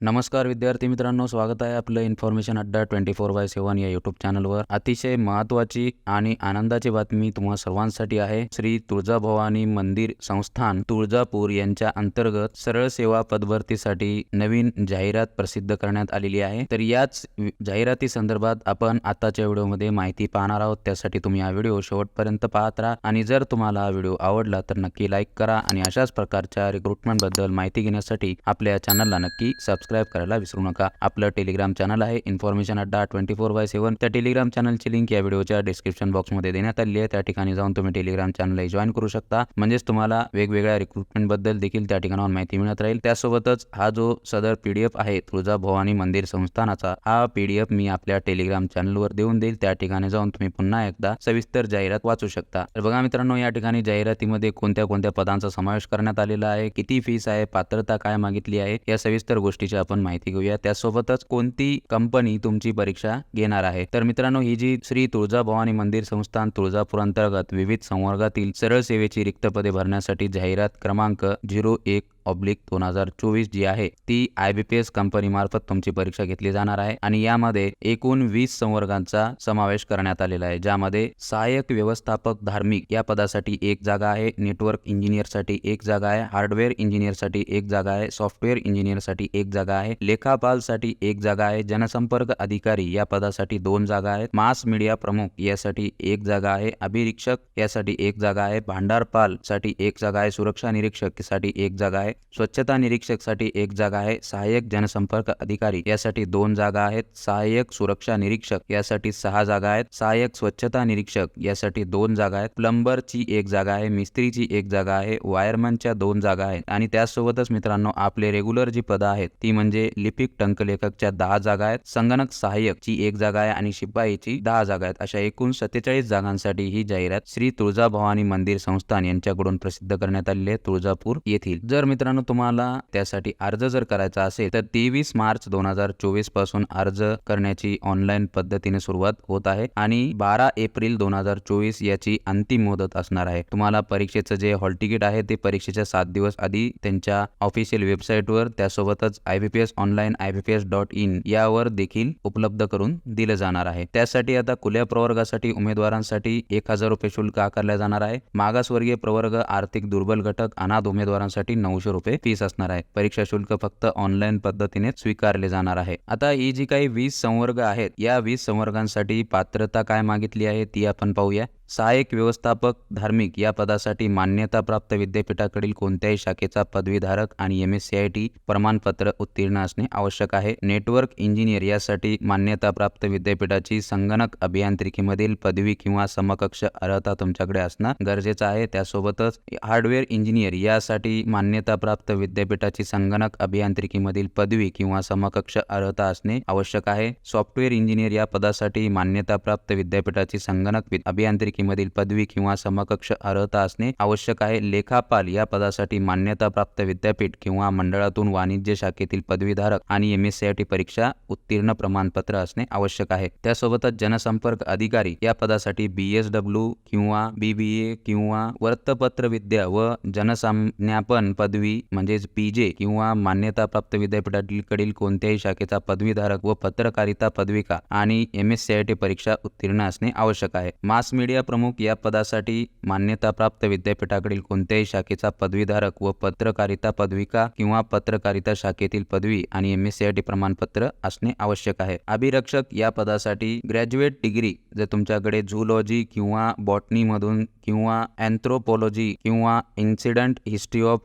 नमस्कार विद्यार्थी मित्रांनो स्वागत आहे आपलं information Adda twenty four by सेवन या यूट्यूब चॅनलवर अतिशय महत्त्वाची आणि आनंदाची बातमी तुम्हा सर्वांसाठी आहे. श्री तुळजाभवानी मंदिर संस्थान तुळजापूर यांच्या अंतर्गत सरळ सेवा पदभरतीसाठी नवीन जाहिरात प्रसिद्ध करण्यात आलेली आहे. तर याच जाहिराती संदर्भात आपण आताच्या व्हिडिओमध्ये माहिती पाहणार आहोत. त्यासाठी तुम्ही हा व्हिडिओ शेवटपर्यंत पाहत राहा आणि जर तुम्हाला हा व्हिडिओ आवडला तर नक्की लाईक करा आणि अशाच प्रकारच्या रिक्रुटमेंटबद्दल माहिती घेण्यासाठी आपल्या चॅनलला नक्की सबस्क्राईब करायला विसरू नका. आपलं टेलिग्राम चॅनल आहे. Information Adda twenty four by seven त्या टेलिग्राम चॅनलची लिंक या व्हिडिओच्या डिस्क्रिप्शन बॉक्समध्ये देण्यात आली आहे. त्या ठिकाणी जाऊन तुम्ही टेलिग्राम चॅनलला जॉईन करू शकता. म्हणजेच तुम्हाला वेगवेगळ्या रिक्रुटमेंटबद्दल देखील त्या ठिकाणावर माहिती मिळत राहील. त्यासोबतच हा जो सदर पीडीएफ आहे तुळजा भवानी मंदिर संस्थानाचा हा पीडीएफ मी आपल्या टेलिग्राम चॅनलवर देऊन देईल. त्या ठिकाणी जाऊन तुम्ही पुन्हा एकदा सविस्तर जाहिरात वाचू शकता. तर बघा मित्रांनो या ठिकाणी जाहिरातीमध्ये कोणत्या कोणत्या पदांचा समावेश करण्यात आलेला आहे? किती फीस आहे? पात्रता काय मागितली आहे? या सविस्तर याविषयी आपण माहिती घेऊया. त्यासोबतच कोणती कंपनी तुमची परीक्षा घेणार आहे? तर मित्रांनो ही जी श्री तुळजाभवानी मंदिर संस्थान तुळजापूर अंतर्गत विविध संवर्गातील सरळ सेवेची रिक्त पदे भरण्यासाठी जाहिरात क्रमांक झिरो एक ऑब्लिक दोन हजार चोवीस जी आहे ती आय बी पी एस कंपनीमार्फत तुमची परीक्षा घेतली जाणार आहे आणि यामध्ये एकूण वीस संवर्गांचा समावेश करण्यात आलेला आहे ज्यामध्ये सहाय्यक व्यवस्थापक धार्मिक या पदासाठी एक जागा आहे नेटवर्क इंजिनियरसाठी एक जागा आहे हार्डवेअर इंजिनियरसाठी एक जागा आहे सॉफ्टवेअर इंजिनियरसाठी एक जागा आहे लेखापालसाठी एक जागा आहे जनसंपर्क अधिकारी या पदासाठी दोन जागा आहेत मास मीडिया प्रमुख यासाठी एक जागा आहे अभिरीक्षक यासाठी एक जागा आहे भांडारपाल साठी एक जागा आहे सुरक्षा निरीक्षकसाठी एक जागा आहे स्वच्छता निरीक्षकसाठी एक जागा आहे. सहाय्यक जनसंपर्क अधिकारी यासाठी दोन जागा आहेत. सहाय्यक सुरक्षा निरीक्षक यासाठी सहा जागा आहेत. सहाय्यक स्वच्छता निरीक्षक यासाठी दोन जागा आहेत. प्लंबरची एक जागा आहे. मिस्त्रीची एक जागा आहे. वायरमनच्या दोन जागा आहेत. आणि त्यासोबतच मित्रांनो आपले रेग्युलर जी पदं आहेत ती म्हणजे लिपिक टंकलेखकच्या दहा जागा आहेत. संगणक सहाय्यक ची एक जागा आहे आणि शिपाईची दहा जागा आहेत. अशा एकूण सत्तेचाळीस जागांसाठी ही जाहिरात श्री तुळजाभवानी मंदिर संस्थान यांच्याकडून प्रसिद्ध करण्यात आलेली आहे. तुळजापूर येथील. जर मित्र मित्रांनो तुम्हाला त्यासाठी अर्ज जर करायचा असेल तर तेवीस मार्च दोन हजार चोवीसपासून अर्ज करण्याची ऑनलाईन पद्धतीने सुरुवात होत आहे आणि बारा एप्रिल दोन हजार चोवीस याची अंतिम मुदत असणार आहे. तुम्हाला परीक्षेचं जे हॉल तिकीट आहे ते परीक्षेच्या सात दिवस आधी त्यांच्या ऑफिशियल वेबसाईटवर त्यासोबतच I B P S online I B P S dot in यावर देखील उपलब्ध करून दिलं जाणार आहे. त्यासाठी आता खुल्या प्रवर्गासाठी उमेदवारांसाठी एक हजार रुपये शुल्क आकारले जाणार आहे. मागासवर्गीय प्रवर्ग आर्थिक दुर्बल घटक अनाथ उमेदवारांसाठी नऊशे रुपये फीस असणार आहे. परीक्षा शुल्क फक्त ऑनलाईन पद्धतीने स्वीकारले जाणार आहे. आता ही जी काही वीस संवर्ग आहेत या वीस संवर्गांसाठी पात्रता काय मागितली आहे ती आपण पाहूया. सहाय्यक व्यवस्थापक धार्मिक या पदासाठी मान्यताप्राप्त विद्यापीठाकडील कोणत्याही शाखेचा पदवीधारक आणि M S C I T प्रमाणपत्र उत्तीर्ण असणे आवश्यक आहे. नेटवर्क इंजिनियर यासाठी मान्यताप्राप्त विद्यापीठाची संगणक अभियांत्रिकीमधील पदवी किंवा समकक्ष अर्हता तुमच्याकडे असणं गरजेचं आहे. त्यासोबतच हार्डवेअर इंजिनियर यासाठी मान्यताप्राप्त विद्यापीठाची संगणक अभियांत्रिकीमधील पदवी किंवा समकक्ष अर्हता असणे आवश्यक आहे. सॉफ्टवेअर इंजिनियर या पदासाठी मान्यताप्राप्त विद्यापीठाची संगणक अभियांत्रिकी अभियांत्रिकीमधील पदवी किंवा समकक्ष अर्हता असणे आवश्यक आहे. लेखापाल या पदासाठी मान्यताप्राप्त विद्यापीठ किंवा मंडळातून वाणिज्य शाखेतील पदवीधारक आणि M S C I T परीक्षा उत्तीर्ण प्रमाणपत्र असणे आवश्यक आहे. त्यासोबतच जनसंपर्क अधिकारी या पदासाठी बी एस डब्ल्यू किंवा बी बी ए किंवा वृत्तपत्र विद्या व जनसंज्ञापन पदवी म्हणजेच पी जे किंवा मान्यताप्राप्त विद्यापीठाकडील कोणत्याही शाखेचा पदवीधारक व पत्रकारिता पदविका आणि M S C I T परीक्षा उत्तीर्ण असणे आवश्यक आहे. मास मीडिया प्रमुख या पदासाठी मान्यताप्राप्त विद्यापीठाकडील कोणत्याही शाखेचा पदवीधारक व पत्रकारिता पदविका किंवा पत्रकारिता शाखेतील पदवी आणि M S C I T प्रमाणपत्र असणे आवश्यक आहे. अभिरक्षक या पदासाठी ग्रॅज्युएट डिग्री जर तुमच्याकडे झूलॉजी किंवा बॉटनीमधून किंवा अँथ्रोपोलॉजी किंवा incident history of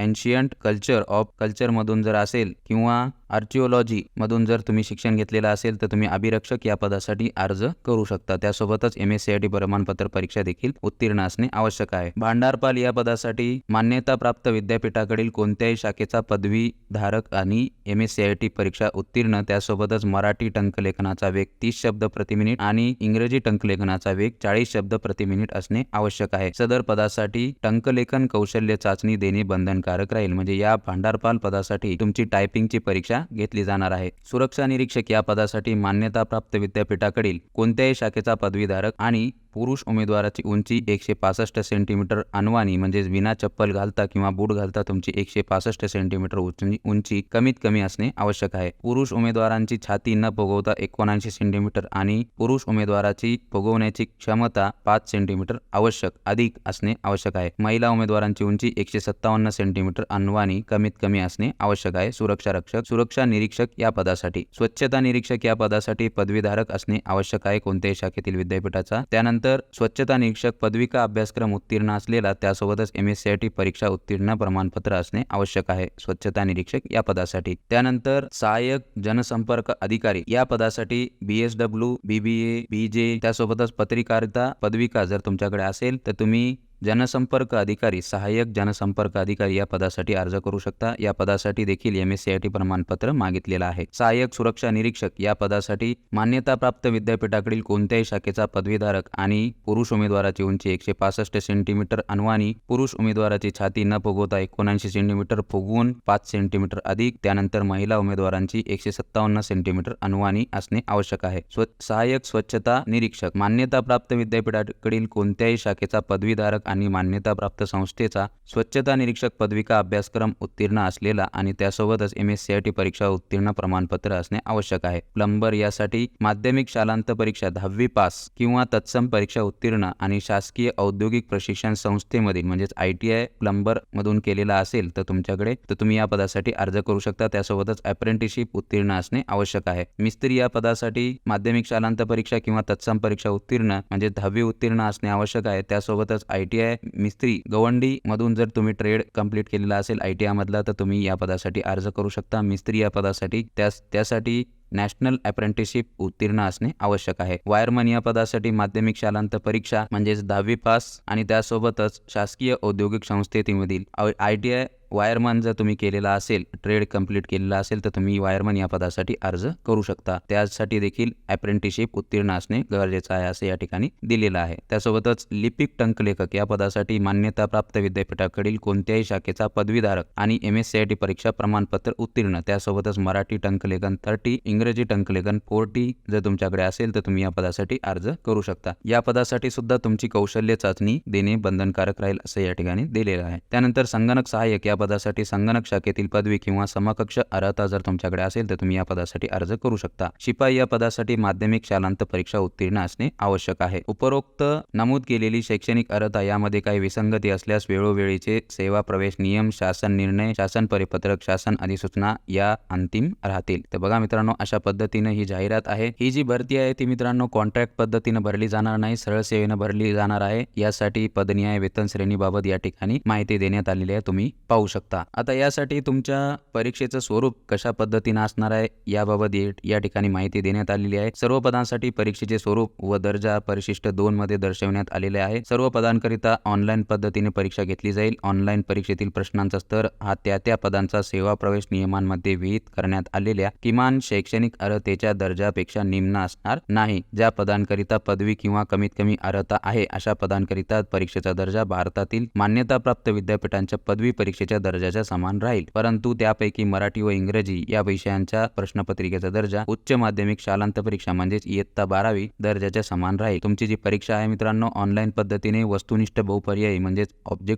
ancient culture of कल्चरमधून जर असेल किंवा आर्चिओलॉजीमधून जर तुम्ही शिक्षण घेतलेलं असेल तर तुम्ही अभिरक्षक या पदासाठी अर्ज करू शकता. त्यासोबतच M S C I T प्रमाणपत्र परीक्षा देखील उत्तीर्ण असणे आवश्यक आहे. भांडारपाल या पदासाठी मान्यताप्राप्त विद्यापीठाकडील कोणत्याही शाखेचा पदवीधारक आणि M S C I T परीक्षा उत्तीर्ण त्यासोबतच मराठी टंकलेखनाचा वेग तीस शब्द प्रति मिनिट आणि इंग्रजी टंकलेखनाचा वेग चाळीस शब्द प्रति मिनिट असणे आवश्यक आहे. सदर पदासाठी टंकलेखन कौशल्य चाचणी देणे बंधनकारक राहील. म्हणजे या भांडारपाल पदासाठी तुमची टायपिंगची परीक्षा घेतली जाणार आहे. सुरक्षा निरीक्षक या पदासाठी मान्यताप्राप्त विद्यापीठाकडील कोणत्याही शाखेचा पदवीधारक आणि पुरुष उमेदवाराची उंची एकशे पासष्ट सेंटीमीटर अनवाणी म्हणजेच विना चप्पल घालता किंवा बूट घालता तुमची एकशे पासष्ट सेंटीमीटर उंची उंची कमीत कमी असणे आवश्यक आहे. पुरुष उमेदवारांची छाती न फुगवता एकोणऐंशी सेंटीमीटर आणि पुरुष उमेदवाराची फुगवण्याची क्षमता पाच सेंटीमीटर आवश्यक अधिक असणे आवश्यक आहे. महिला उमेदवारांची उंची एकशे सत्तावन्न सेंटीमीटर अनवाणी कमीत कमी असणे आवश्यक आहे. सुरक्षा रक्षक सुरक्षा निरीक्षक या पदासाठी स्वच्छता निरीक्षक या पदासाठी पदवीधारक असणे आवश्यक आहे कोणत्याही शाखेतील विद्यापीठाचा. त्यानंतर स्वच्छता निरीक्षक पदविका अभ्यासक्रम उत्तीर्ण असलेला त्यासोबतच M S C I T परीक्षा उत्तीर्ण प्रमाणपत्र असणे आवश्यक आहे. स्वच्छता निरीक्षक या पदासाठी. त्यानंतर सहाय्यक जनसंपर्क अधिकारी या पदासाठी बी S W B B A B J त्यासोबतच पत्रकारिता पदविका जर तुमच्याकडे असेल तर तुम्ही जनसंपर्क अधिकारी सहाय्यक जनसंपर्क अधिकारी या पदासाठी अर्ज करू शकता. या पदासाठी देखील M S C I T प्रमाणपत्र मागितलेलं आहे. सहाय्यक सुरक्षा निरीक्षक या पदासाठी मान्यताप्राप्त विद्यापीठाकडील कोणत्याही शाखेचा पदवीधारक आणि पुरुष उमेदवाराची उंची एकशे पासष्ट सेंटीमीटर अनवाणी पुरुष उमेदवाराची छाती न फुगवता एकोणऐंशी सेंटीमीटर फुगवून पाच सेंटीमीटर अधिक त्यानंतर महिला उमेदवारांची एकशे सत्तावन्न सेंटीमीटर अनवाणी असणे आवश्यक आहे. स्व सहाय्यक स्वच्छता निरीक्षक मान्यताप्राप्त विद्यापीठाकडील कोणत्याही शाखेचा पदवीधारक आणि मान्यताप्राप्त संस्थेचा स्वच्छता निरीक्षक पदविका अभ्यासक्रम उत्तीर्ण असलेला आणि त्यासोबतच M S C I T परीक्षा उत्तीर्ण प्रमाणपत्र असणे आवश्यक आहे. प्लंबर यासाठी माध्यमिक शालांत परीक्षा दहावी पास किंवा तत्सम परीक्षा उत्तीर्ण आणि शासकीय औद्योगिक प्रशिक्षण संस्थेमधील म्हणजेच आय टी आय प्लंबर मधून केलेला असेल तर तुमच्याकडे तर तुम्ही या पदासाठी अर्ज करू शकता. त्यासोबतच अप्रेंटिसशिप उत्तीर्ण असणे आवश्यक आहे. मिस्त्री या पदासाठी माध्यमिक शालांत परीक्षा किंवा तत्सम परीक्षा उत्तीर्ण म्हणजे दहावी उत्तीर्ण असणे आवश्यक आहे. त्यासोबतच आय टी आय मिस्त्री गवंडी मधून जर तुम्ही ट्रेड कंप्लीट केलेला असेल आय टी आय मधला तर तुम्ही या पदासाठी अर्ज करू शकता. मिस्त्री या पदासाठी त्यास त्यासाठी नॅशनल अप्रेंटिसशिप उत्तीर्ण असणे आवश्यक आहे. वायरमन या पदासाठी माध्यमिक शालांत परीक्षा म्हणजेच दहावी पास आणि त्यासोबतच शासकीय औद्योगिक संस्थेमधील आय टी आय वायरमन जर तुम्ही केलेला असेल ट्रेड कंप्लीट केलेला असेल तर तुम्ही वायरमन या पदासाठी अर्ज करू शकता. त्यासाठी देखील अप्रेंटिसशिप उत्तीर्ण असणे गरजेचं आहे असं या ठिकाणी दिलेलं आहे. त्यासोबतच लिपिक टंकलेखक या पदासाठी मान्यताप्राप्त विद्यापीठाकडील कोणत्याही शाखेचा पदवीधारक आणि M S C I T परीक्षा प्रमाणपत्र उत्तीर्ण. त्यासोबतच मराठी टंकलेखन थर्टी इंग्रजी टंकलेखन फोर्टी जर तुमच्याकडे असेल तर तुम्ही या पदासाठी अर्ज करू शकता. या पदासाठी सुद्धा तुमची कौशल्य चाचणी देणे बंधनकारक राहील असं या ठिकाणी दिलेलं आहे. त्यानंतर संगणक सहाय्यक या पदासाठी संगणक शाखेतील पदवी किंवा समकक्ष अर्हता जर तुमच्याकडे असेल तर तुम्ही या पदासाठी अर्ज करू शकता. शिपाई या पदासाठी माध्यमिक शालांत परीक्षा उत्तीर्ण असणे आवश्यक आहे. उपरोक्त नमूद केलेली शैक्षणिक अर्हता यामध्ये काही विसंगती असल्यास वेळोवेळीचे सेवा प्रवेश नियम शासन निर्णय शासन परिपत्रक शासन अधिसूचना या अंतिम राहतील. तर बघा मित्रांनो अशा पद्धतीने ही जाहिरात आहे. ही जी भरती आहे ती मित्रांनो कॉन्ट्रॅक्ट पद्धतीनं भरली जाणार नाही सरळ सेवेनं भरली जाणार आहे. यासाठी पदनिहाय वेतन श्रेणीबाबत या ठिकाणी माहिती देण्यात आलेली आहे. तुम्ही पाहू शकता. आता यासाठी तुमच्या परीक्षेचं स्वरूप कशा पद्धतीनं असणार आहे याबाबत या ठिकाणी माहिती देण्यात आलेली आहे. सर्व पदांसाठी परीक्षेचे स्वरूप व दर्जा परिशिष्ट दोन मध्ये दर्शवण्यात आलेले आहे. सर्व पदांकरिता ऑनलाईन पद्धतीने परीक्षा घेतली जाईल. ऑनलाईन परीक्षेतील प्रश्नांचा स्तर हा त्या त्या पदांचा सेवा प्रवेश नियमांमध्ये विहित करण्यात आलेल्या किमान शैक्षणिक अर्हतेच्या दर्जापेक्षा निम्न असणार नाही. ज्या पदांकरिता पदवी किंवा कमीत कमी अर्हता आहे अशा पदांकरिता परीक्षेचा दर्जा भारतातील मान्यताप्राप्त विद्यापीठांच्या पदवी परीक्षेच्या दर्जाच्या समान राहील. परंतु त्यापैकी मराठी व इंग्रजी या विषयांच्या प्रश्नपत्रिकेचा दर्जा उच्च माध्यमिक शालांत परीक्षा म्हणजेच इयत्ता बारावी दर्जाच्या समान राहील. तुमची जी परीक्षा आहे मित्रांनो ऑनलाईन पद्धतीने वस्तुनिष्ठ बहुपर्यायी म्हणजेच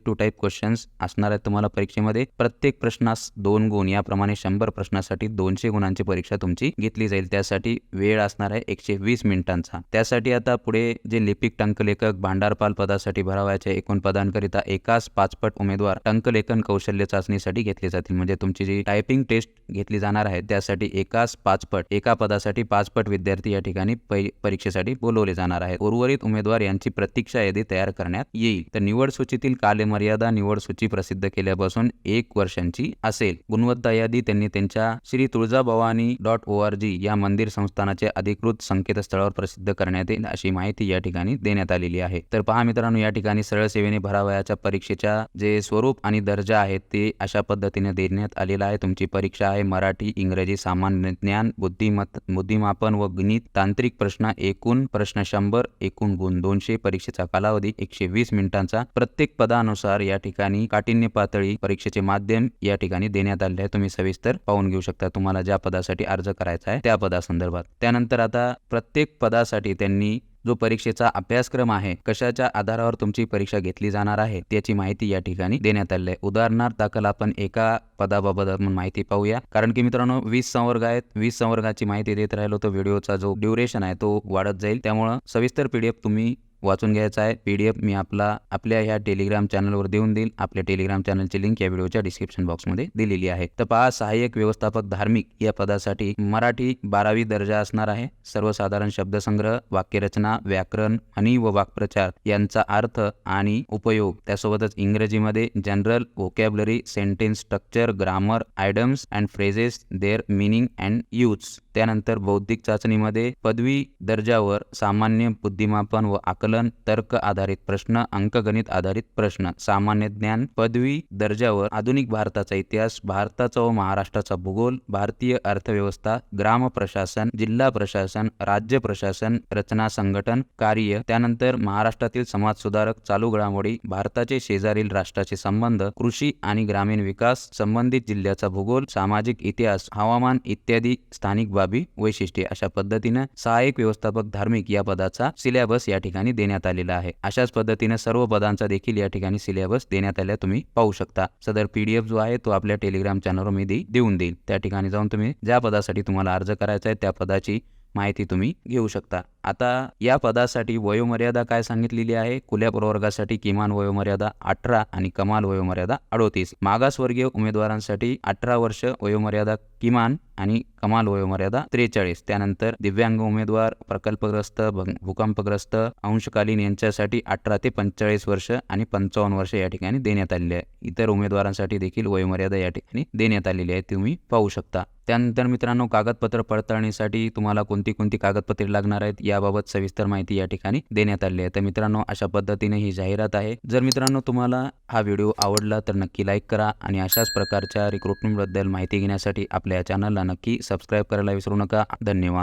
टू टाईप क्वेश्चन्स असणार आहेत तुम्हाला परीक्षेमध्ये. प्रत्येक प्रश्नास दोन गुण याप्रमाणे शंभर प्रश्नासाठी दोनशे गुणांची परीक्षा तुमची घेतली जाईल. त्यासाठी वेळ असणार आहे एकशे वीस मिनिटांचा. त्यासाठी आता पुढे जे लिपिक टंकलेखक भांडारपाल पदासाठी भरावायचे एकूण पदांकरिता एकाच पाचपट उमेदवार टंकलेखन कौशल्य चाचणीसाठी घेतले जातील. म्हणजे तुमची जी टायपिंग टेस्ट घेतली जाणार आहे त्यासाठी एकाच पाचपट एका पदासाठी पाचपट विद्यार्थी या ठिकाणी परीक्षेसाठी बोलवले जाणार आहेत. उर्वरित उमेदवार यांची प्रतीक्षा यादी तयार करण्यात येईल. तर निवड सूचीतील कालमर्यादा निवड सूची प्रसिद्ध केल्यापासून एक वर्षांची असेल. गुणवत्ता यादी त्यांनी त्यांच्या Shri Tuljabhavani dot O R G या मंदिर संस्थानाचे अधिकृत संकेतस्थळावर प्रसिद्ध करण्यात येईल अशी माहिती या ठिकाणी देण्यात आलेली आहे. तर पहा मित्रांनो या ठिकाणी सरळ सेवेने भरावयाच्या परीक्षेच्या जे स्वरूप आणि दर्जा आहे ते अशा पद्धतीने देण्यात आलेलं आहे. तुमची परीक्षा आहे. मराठी इंग्रजी सामान्य ज्ञान बुद्धिमत बुद्धिमापन व गणित तांत्रिक प्रश्न एकूण प्रश्न शंभर एकूण गुण दोनशे परीक्षेचा कालावधी एकशे वीस मिनिटांचा. प्रत्येक पदानुसार या ठिकाणी काठिण्य पातळी परीक्षेचे माध्यम या ठिकाणी देण्यात आले आहे. तुम्ही सविस्तर पाहून घेऊ शकता तुम्हाला ज्या पदासाठी अर्ज करायचा आहे त्या पदासंदर्भात. त्यानंतर आता प्रत्येक पदासाठी त्यांनी जो परीक्षेचा अभ्यासक्रम आहे कशाच्या आधारावर तुमची परीक्षा घेतली जाणार आहे त्याची माहिती या ठिकाणी देण्यात आली आहे. उदाहरणार्थ दाखल आपण एका पदाबाबत आपण माहिती पाहूया. कारण की मित्रांनो वीस संवर्ग आहेत. वीस संवर्गाची माहिती देत राहिलो तर व्हिडिओचा जो ड्युरेशन आहे तो वाढत जाईल. त्यामुळं सविस्तर पीडीएफ तुम्ही वाचून घ्यायचा आहे. पी डी एफ मी आपला आपल्या ह्या टेलिग्राम चॅनलवर देऊन देईल. आपल्या टेलिग्राम चॅनलची लिंक या व्हिडिओच्या डिस्क्रिप्शन बॉक्समध्ये दिलेली आहे. तर पहा सहाय्यक व्यवस्थापक धार्मिक या पदासाठी मराठी बारावी दर्जा असणार आहे. सर्वसाधारण शब्दसंग्रह वाक्यरचना व्याकरण म्हणी व वाक्प्रचार यांचा अर्थ आणि उपयोग त्यासोबतच इंग्रजीमध्ये general vocabulary sentence structure grammar idioms and phrases their meaning and use त्यानंतर बौद्धिक चाचणीमध्ये पदवी दर्जावर सामान्य बुद्धिमापन व आकलन तर्क आधारित प्रश्न अंकगणित आधारित प्रश्न सामान्य ज्ञान पदवी दर्जावर आधुनिक भारताचा इतिहास भारताचा व महाराष्ट्राचा भूगोल भारतीय अर्थव्यवस्था ग्राम प्रशासन जिल्हा प्रशासन राज्य प्रशासन रचना संघटन कार्य त्यानंतर महाराष्ट्रातील समाज सुधारक चालू घडामोडी भारताचे शेजारील राष्ट्राचे संबंध कृषी आणि ग्रामीण विकास संबंधित जिल्ह्याचा भूगोल सामाजिक इतिहास हवामान इत्यादी स्थानिक बाबी वैशिष्ट्ये. अशा पद्धतीनं सहाय्यक व्यवस्थापक धार्मिक या पदाचा सिलेबस या ठिकाणी देण्यात आलेला आहे. अशाच पद्धतीने सर्व पदांचा देखील या ठिकाणी सिलेबस देण्यात आल्या तुम्ही पाहू शकता. सदर पीडीएफ जो आहे तो आपल्या टेलिग्राम चॅनलवर मी दे- देऊन देईल. त्या ठिकाणी जाऊन तुम्ही ज्या पदासाठी तुम्हाला अर्ज करायचा आहे त्या पदाची माहिती तुम्ही घेऊ शकता. आता या पदासाठी वयोमर्यादा काय सांगितलेली आहे? खुल्या प्रवर्गासाठी किमान वयोमर्यादा अठरा आणि कमाल वयोमर्यादा अडोतीस. मागासवर्गीय उमेदवारांसाठी अठरा वर्ष वयोमर्यादा किमान आणि कमाल वयोमर्यादा त्रेचाळीस. त्यानंतर दिव्यांग उमेदवार प्रकल्पग्रस्त भूकंपग्रस्त अंशकालीन यांच्यासाठी अठरा ते पंचेचाळीस वर्ष आणि पंचावन्न वर्ष या ठिकाणी देण्यात आलेली आहे. इतर उमेदवारांसाठी देखील वयोमर्यादा या ठिकाणी देण्यात आलेली आहे तुम्ही पाहू शकता. त्यानंतर मित्रांनो कागदपत्र पडताळणीसाठी तुम्हाला कोणती कोणती कागदपत्रे लागणार आहेत? याबाबत सविस्तर माहिती या ठिकाणी देण्यात आली आहे. तर मित्रांनो अशा पद्धतीने ही जाहिरात आहे. जर मित्रांनो तुम्हाला हा व्हिडिओ आवडला तर नक्की लाईक करा आणि अशाच प्रकारच्या रिक्रुटमेंटबद्दल माहिती घेण्यासाठी आपल्या या चॅनलला नक्की सबस्क्राईब करायला विसरू नका. धन्यवाद.